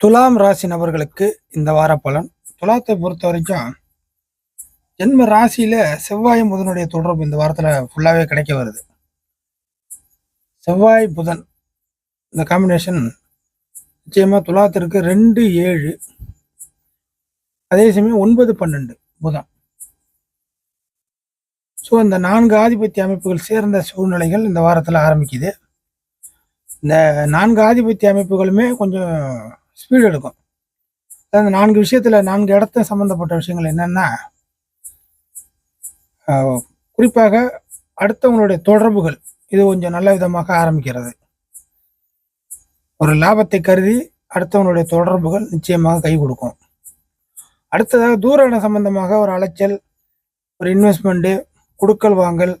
துலாம் ராசி நபர்களுக்கு இந்த வார பலன். துலாத்தை பொறுத்த வரைக்கும் ஜென்ம ராசியில செவ்வாய் புதனுடைய தொடர்பு இந்த வாரத்துல ஃபுல்லாவே கிடைக்க வருது. செவ்வாய் புதன் இந்த காம்பினேஷன் நிச்சயமா துலாத்திற்கு ரெண்டு ஏழு அதே சமயம் ஒன்பது பன்னெண்டு புதன். ஸோ இந்த நான்கு ஆதிபத்திய அமைப்புகள் சேர்ந்த சூழ்நிலைகள் இந்த வாரத்தில் ஆரம்பிக்குது. இந்த நான்கு ஆதிபத்திய அமைப்புகளுமே கொஞ்சம் ஸ்பீடு எடுக்கும். அதாவது நான்கு விஷயத்தில் நான்கு இடத்த சம்மந்தப்பட்ட விஷயங்கள் என்னென்னா குறிப்பாக அடுத்தவங்களுடைய தொடர்புகள் இது கொஞ்சம் நல்ல விதமாக ஆரம்பிக்கிறது. ஒரு லாபத்தை கருதி அடுத்தவங்களுடைய தொடர்புகள் நிச்சயமாக கை கொடுக்கும். அடுத்ததாக தூர இடம் சம்பந்தமாக ஒரு அலைச்சல் ஒரு இன்வெஸ்ட்மெண்ட்டு கொடுக்கல் வாங்கல்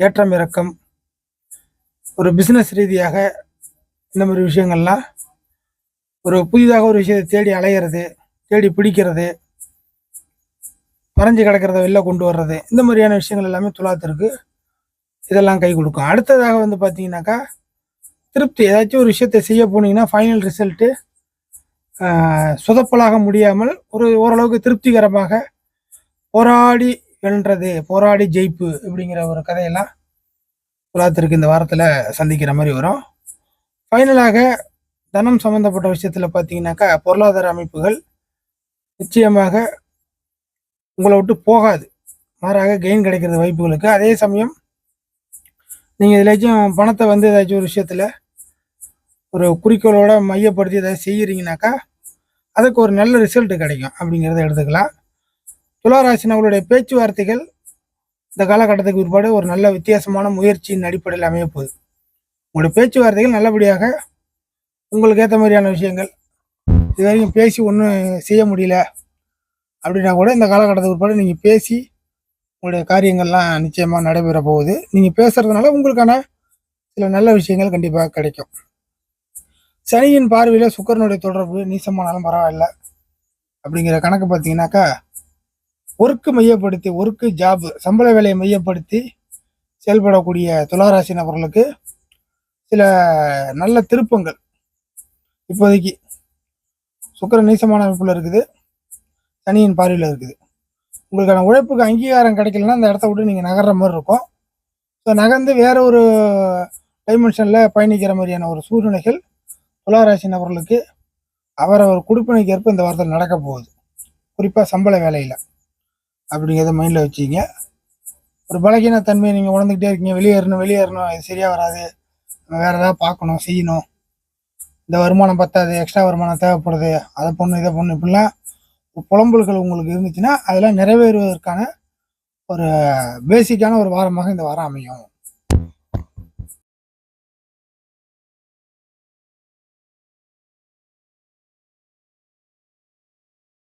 ஏற்றம் இறக்கம் ஒரு பிஸ்னஸ் ரீதியாக இந்த மாதிரி விஷயங்கள்லாம் ஒரு புதிதாக ஒரு விஷயத்தை தேடி அலையிறது தேடி பிடிக்கிறது பறஞ்சு கிடக்கிறத வெளில கொண்டு வர்றது இந்த மாதிரியான விஷயங்கள் எல்லாமே துலாத்திற்கு இதெல்லாம் கை கொடுக்கும். அடுத்ததாக வந்து பார்த்தீங்கன்னாக்கா திருப்தி ஏதாச்சும் ஒரு விஷயத்தை செய்ய போனீங்கன்னா ஃபைனல் ரிசல்ட்டு சொதப்பலாக முடியாமல் ஒரு ஓரளவுக்கு திருப்திகரமாக போராடி வென்றது போராடி ஜெயிப்பு அப்படிங்கிற ஒரு கதையெல்லாம் துலாத்திற்கு இந்த வாரத்தில் சந்திக்கிற மாதிரி வரும். ஃபைனலாக தனம் சம்மந்தப்பட்ட விஷயத்தில் பார்த்தீங்கன்னாக்கா பொருளாதார அமைப்புகள் நிச்சயமாக உங்களை விட்டு போகாது. மாறாக கெயின் கிடைக்கிறது வாய்ப்புகளுக்கு அதே சமயம் நீங்கள் எதாச்சும் பணத்தை வந்து ஏதாச்சும் ஒரு விஷயத்தில் ஒரு குறிக்கோளோட மையப்படுத்தி ஏதாவது செய்கிறீங்கனாக்கா அதுக்கு ஒரு நல்ல ரிசல்ட் கிடைக்கும் அப்படிங்கிறத எடுத்துக்கலாம். துளாராசினவர்களுடைய பேச்சுவார்த்தைகள் இந்த காலகட்டத்துக்கு பிற்பாடு ஒரு நல்ல வித்தியாசமான முயற்சியின் அடிப்படையில் அமையப்போகுது உங்களுடைய பேச்சுவார்த்தைகள் நல்லபடியாக உங்களுக்கு ஏற்ற மாதிரியான விஷயங்கள். இது வரைக்கும் பேசி ஒன்றும் செய்ய முடியல. அப்படின்னா கூட இந்த காலகட்டத்துக்கு பிற்பாடு நீங்கள் பேசி உங்களுடைய காரியங்கள்லாம் நிச்சயமாக நடைபெற போகுது. நீங்கள் பேசுகிறதுனால உங்களுக்கான சில நல்ல விஷயங்கள் கண்டிப்பாக கிடைக்கும். சனியின் பார்வையில் சுக்கரனுடைய தொடர்பு நீசமானாலும் பரவாயில்ல. அப்படிங்கிற கணக்கு பார்த்தீங்கன்னாக்கா ஒர்க்கு மையப்படுத்தி ஒர்க்கு ஜாப் சம்பள வேலையை மையப்படுத்தி செயல்படக்கூடிய துளாராசி நபர்களுக்கு சில நல்ல திருப்பங்கள் இப்போதைக்கு சுக்கரன் நீசமான அமைப்பில் இருக்குது. சனியின் பார்வையில் இருக்குது. உங்களுக்கான உழைப்புக்கு அங்கீகாரம் கிடைக்கலன்னா அந்த இடத்த விட்டு நீங்கள் நகர்ற மாதிரி இருக்கும். ஸோ நகர்ந்து வேற ஒரு டைமென்ஷனில் பயணிக்கிற மாதிரியான ஒரு சூழ்நிலைகள் துளாராசி நபர்களுக்கு அவரவர் குடிப்பினைக்கு ஏற்ப இந்த வாரத்தில் நடக்க போகுது. குறிப்பாக சம்பள வேலையில் அப்படிங்கிறத மைண்டில் வச்சுங்க ஒரு பலகீன தன்மையை நீங்கள் உணர்ந்துக்கிட்டே இருக்கீங்க. வெளியேறணும் வெளியேறணும். இது சரியாக வராது. வேறு ஏதாவது பார்க்கணும் செய்யணும். இந்த வருமானம் பத்தாது எக்ஸ்ட்ரா வருமானம் தேவைப்படுது அதை பொண்ணு இதை பொண்ணு இப்படிலாம் புலம்பல்கள் உங்களுக்கு இருந்துச்சுன்னா அதெல்லாம் நிறைவேறுவதற்கான ஒரு பேசிக்கான ஒரு வாரமாக இந்த வாரம் அமையும்.